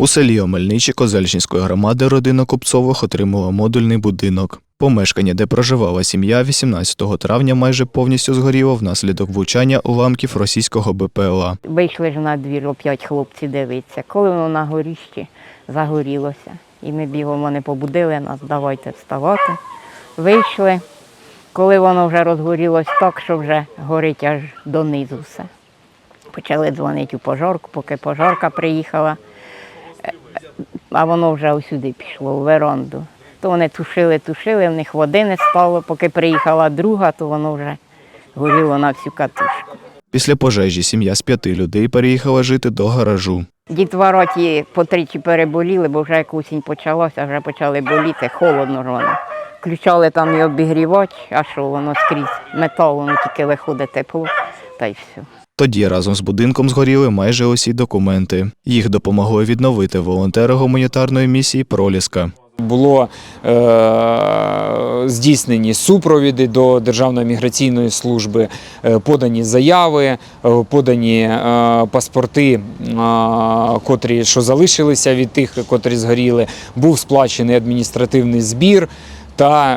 У селі Омельничі Козельщинської громади родина Купцових отримала модульний будинок. Помешкання, де проживала сім'я, 18 травня майже повністю згоріло внаслідок влучання уламків російського БПЛА. Вийшли ж на двір оп'ять хлопці дивитися. Коли воно на горіщі загорілося. І ми бігом вони побудили нас, давайте вставати. Вийшли. Коли воно вже розгорілось так, що вже горить аж донизу все. Почали дзвонити у пожарку, поки пожарка приїхала, а воно вже усюди пішло, у веранду. То вони тушили, тушили, в них води не стало, поки приїхала друга, то воно вже горіло на всю катушку. Після пожежі сім'я з п'яти людей переїхала жити до гаражу. Дітвора ті потричі переболіли, бо вже як осінь почалася, вже почали боліти, холодно ж воно. Включали там і обігрівач, а що воно скрізь метал, воно тільки виходить тепло, та й все. Тоді разом з будинком згоріли майже усі документи. Їх допомогли відновити волонтери гуманітарної місії Проліска. Було е, здійснені супровіди до Державної міграційної служби, е, подані заяви, е, подані е, паспорти, е, котрі що залишилися від тих, котрі згоріли. Був сплачений адміністративний збір. Та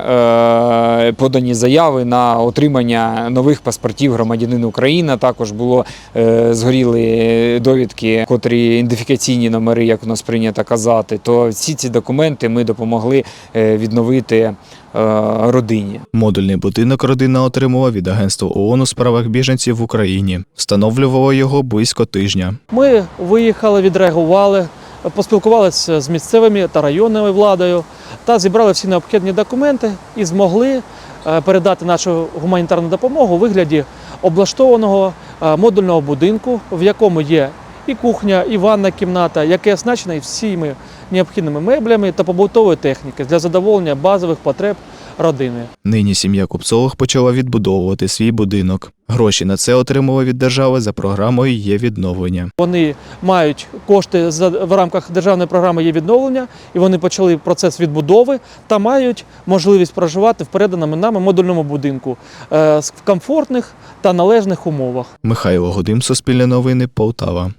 е, подані заяви на отримання нових паспортів громадянина України. Також було е, згоріли довідки, котрі ідентифікаційні номери, як у нас прийнято казати. То всі ці документи ми допомогли е, відновити е, родині. Модульний будинок родина отримала від Агентства ООН у справах біженців в Україні. Встановлювало його близько тижня. Ми виїхали, відреагували, поспілкувалися з місцевими та районною владою та зібрали всі необхідні документи і змогли е, передати нашу гуманітарну допомогу у вигляді облаштованого е, модульного будинку, в якому є і кухня, і ванна кімната, яке оснащена всіми необхідними меблями та побутовою техніки для задоволення базових потреб родини. Нині сім'я Купцових почала відбудовувати свій будинок. Гроші на це отримали від держави за програмою є відновлення. Вони мають кошти за- в рамках державної програми є відновлення, і вони почали процес відбудови та мають можливість проживати в переданому нами модульному будинку е, в комфортних та належних умовах. Михайло Гудим, Суспільне новини, Полтава.